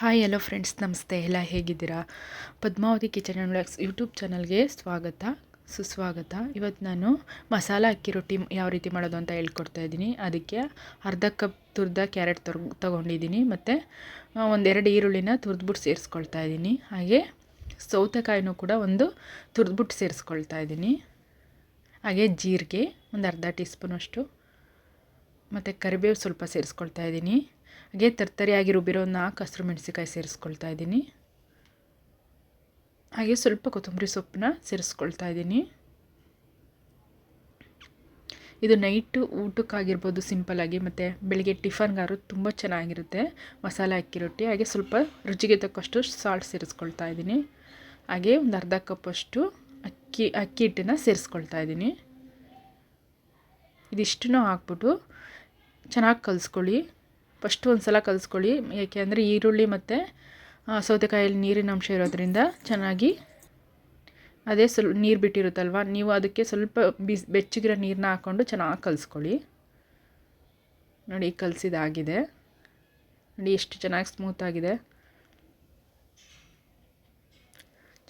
Hi hello friends ನಮಸ್ತೆ ಎಲ್ಲ ಹೇಗಿದ್ದೀರಾ? Padmavati kitchen and vlogs YouTube ಚಾನಲ್ಗೆ ಸ್ವಾಗತ. ಸುಸ್ವಾಗತ. ಇವತ್ತು ನಾನು ಮಸಾಲ ಅಕ್ಕಿ ರೊಟ್ಟಿ ಯಾವ ರೀತಿ ಮಾಡೋದು ಅಂತ ಹೇಳ್ಕೊಡ್ತಾ ಇದ್ದೀನಿ. ಅದಕ್ಕೆ ಅರ್ಧ ಕಪ್ ತುರ್ದ ಕ್ಯಾರೆಟ್ ತೊರ್, ತೊಗೊಂಡಿದ್ದೀನಿ. ಮತ್ತು ಒಂದೆರಡು ಈರುಳ್ಳಿನ ತುರಿದ್ಬಿಟ್ಟು ಸೇರಿಸ್ಕೊಳ್ತಾ ಇದ್ದೀನಿ. ಹಾಗೆ ಸೌತೆಕಾಯಿನೂ ಕೂಡ ಒಂದು ತುರಿದ್ಬಿಟ್ಟು ಸೇರಿಸ್ಕೊಳ್ತಾ ಇದ್ದೀನಿ. ಹಾಗೆ ಜೀರಿಗೆ ಒಂದು ಅರ್ಧ ಟೀ ಸ್ಪೂನಷ್ಟು ಮತ್ತು ಕರಿಬೇವು ಸ್ವಲ್ಪ ಸೇರಿಸ್ಕೊಳ್ತಾ ಇದ್ದೀನಿ. ಹಾಗೆ ತರ್ತರಿಯಾಗಿ ರುಬ್ಬಿರೋ ನಾಲ್ಕು ಹಸಿರು ಮೆಣಸಿಕಾಯಿ ಸೇರಿಸ್ಕೊಳ್ತಾ ಇದ್ದೀನಿ. ಹಾಗೆ ಸ್ವಲ್ಪ ಕೊತ್ತಂಬರಿ ಸೊಪ್ಪನ್ನ ಸೇರಿಸ್ಕೊಳ್ತಾ ಇದ್ದೀನಿ. ಇದು ನೈಟು ಊಟಕ್ಕಾಗಿರ್ಬೋದು ಸಿಂಪಲ್ಲಾಗಿ ಮತ್ತು ಬೆಳಿಗ್ಗೆ ಟಿಫನ್ಗಾರು ತುಂಬ ಚೆನ್ನಾಗಿರುತ್ತೆ. ಮಸಾಲೆ ಅಕ್ಕಿ ರೊಟ್ಟಿ, ಹಾಗೆ ಸ್ವಲ್ಪ ರುಚಿಗೆ ತಕ್ಕಷ್ಟು ಸಾಲ್ಟ್ ಸೇರಿಸ್ಕೊಳ್ತಾ ಇದ್ದೀನಿ. ಹಾಗೆ ಒಂದು ಅರ್ಧ ಕಪ್ಪಷ್ಟು ಅಕ್ಕಿ ಅಕ್ಕಿ ಹಿಟ್ಟನ್ನ ಸೇರಿಸ್ಕೊಳ್ತಾ ಇದ್ದೀನಿ. ಇದಿಷ್ಟನ್ನು ಹಾಕ್ಬಿಟ್ಟು ಚೆನ್ನಾಗಿ ಕಲಿಸ್ಕೊಳ್ಳಿ. ಫಸ್ಟು ಒಂದು ಸಲ ಕಲಿಸ್ಕೊಳ್ಳಿ. ಏಕೆ ಅಂದರೆ ಈರುಳ್ಳಿ ಮತ್ತು ಸೌತೆಕಾಯಲ್ಲಿ ನೀರಿನ ಅಂಶ ಇರೋದ್ರಿಂದ ಚೆನ್ನಾಗಿ ಅದೇ ಸ್ವಲ್ಪ ನೀರು ಬಿಟ್ಟಿರುತ್ತಲ್ವ? ನೀವು ಅದಕ್ಕೆ ಸ್ವಲ್ಪ ಬಿಸ್, ಬೆಚ್ಚಗಿರೋ ನೀರನ್ನ ಹಾಕ್ಕೊಂಡು ಚೆನ್ನಾಗಿ ಕಲಿಸ್ಕೊಳ್ಳಿ. ನೋಡಿ, ಕಲಸಿದಾಗಿದೆ. ನೋಡಿ, ಎಷ್ಟು ಚೆನ್ನಾಗಿ ಸ್ಮೂತಾಗಿದೆ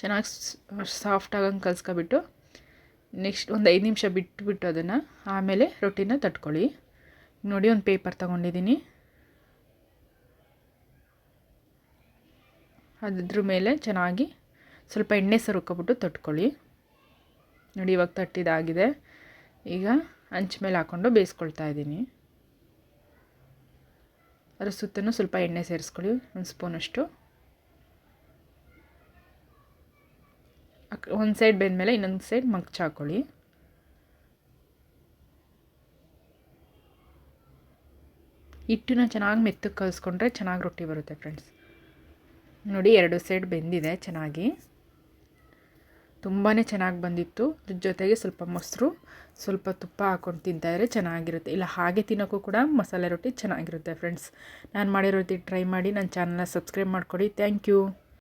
ಚೆನ್ನಾಗಿ ಸಾಫ್ಟ್ ಆಗಂಗೆ ಕಲಿಸ್ಕೊಬಿಟ್ಟು ನೆಕ್ಸ್ಟ್ ಒಂದು ಐದು ನಿಮಿಷ ಬಿಟ್ಟುಬಿಟ್ಟು ಅದನ್ನು ಆಮೇಲೆ ರೊಟ್ಟಿನ ತಟ್ಕೊಳ್ಳಿ. ನೋಡಿ, ಒಂದು ಪೇಪರ್ ತೊಗೊಂಡಿದ್ದೀನಿ ಅದ್ರ ಮೇಲೆ ಚೆನ್ನಾಗಿ ಸ್ವಲ್ಪ ಎಣ್ಣೆ ಸರುಕೊಬಿಟ್ಟು ತೊಟ್ಕೊಳ್ಳಿ. ನೋಡಿ, ಇವಾಗ ತಟ್ಟಿದಾಗಿದೆ. ಈಗ ಹಂಚ್ ಮೇಲೆ ಹಾಕ್ಕೊಂಡು ಬೇಯಿಸ್ಕೊಳ್ತಾ ಇದ್ದೀನಿ. ಅದರ ಸುತ್ತಲೂ ಸ್ವಲ್ಪ ಎಣ್ಣೆ ಸೇರಿಸ್ಕೊಳ್ಳಿ, ಒಂದು ಸ್ಪೂನಷ್ಟು. ಒಂದು ಸೈಡ್ ಬೆಂದಮೇಲೆ ಇನ್ನೊಂದು ಸೈಡ್ ಮಗ್ಚ ಹಾಕ್ಕೊಳ್ಳಿ ಹಿಟ್ಟನ್ನ ಚೆನ್ನಾಗಿ ಮೆತ್ತಗೆ ಕಲಿಸ್ಕೊಂಡ್ರೆ ಚೆನ್ನಾಗಿ ರೊಟ್ಟಿ ಬರುತ್ತೆ, ಫ್ರೆಂಡ್ಸ್. ನೋಡಿ, ಎರಡು ಸೈಡ್ ಬೆಂದಿದೆ ಚೆನ್ನಾಗಿ. ತುಂಬಾ ಚೆನ್ನಾಗಿ ಬಂದಿತ್ತು. ಜೊತೆಗೆ ಸ್ವಲ್ಪ ಮೊಸರು, ಸ್ವಲ್ಪ ತುಪ್ಪ ಹಾಕ್ಕೊಂಡು ತಿಂತಾಯಿದ್ರೆ ಚೆನ್ನಾಗಿರುತ್ತೆ. ಇಲ್ಲ, ಹಾಗೆ ತಿನ್ನೋಕ್ಕೂ ಕೂಡ ಮಸಾಲೆ ರೊಟ್ಟಿ ಚೆನ್ನಾಗಿರುತ್ತೆ, ಫ್ರೆಂಡ್ಸ್. ನಾನು ಮಾಡಿರೋ ರೊಟ್ಟಿ ಟ್ರೈ ಮಾಡಿ ನನ್ನ ಚಾನಲ್ನ ಸಬ್ಸ್ಕ್ರೈಬ್ ಮಾಡ್ಕೊಡಿ. Thank you.